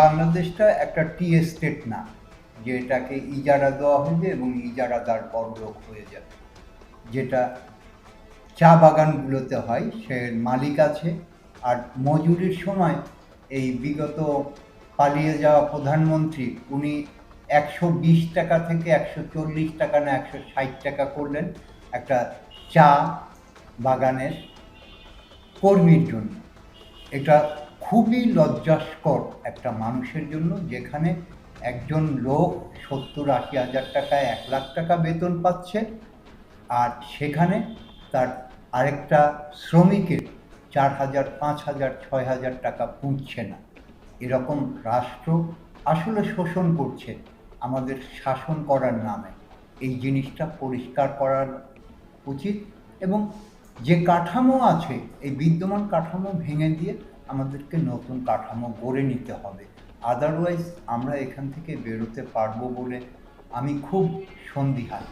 বাংলাদেশটা একটা tea estate না যে এটাকে ইজারা দেওয়া হবে এবং ইজারা ইজারাদার বড়লোক হয়ে যাবে। যেটা চা বাগানগুলোতে হয় সে মালিক আছে, আর মজুরির সময় এই বিগত পালিয়ে যাওয়া প্রধানমন্ত্রী, উনি একশো বিশ টাকা থেকে একশো চল্লিশ টাকা না একশো ষাট টাকা করলেন একটা চা বাগানের কর্মীর জন্য। এটা খুবই লজ্জাস্কর একটা মানুষের জন্য, যেখানে একজন লোক সত্তর আশি হাজার টাকায় এক লাখ টাকা বেতন পাচ্ছে আর সেখানে তার আরেকটা শ্রমিকের চার হাজার, পাঁচ হাজার, ছয় হাজার টাকা পুঁতছে না। এরকম রাষ্ট্র আসলে শোষণ করছে আমাদের শাসন করার নামে। এই জিনিসটা পরিষ্কার করার উচিত এবং যে কাঠামো আছে, এই বিদ্যমান কাঠামো ভেঙে দিয়ে আমাদেরকে নতুন কাঠামো গড়ে নিতে হবে। আদারওয়াইজ আমরা এখান থেকে বেরোতে পারব বলে আমি খুব সন্দিহান।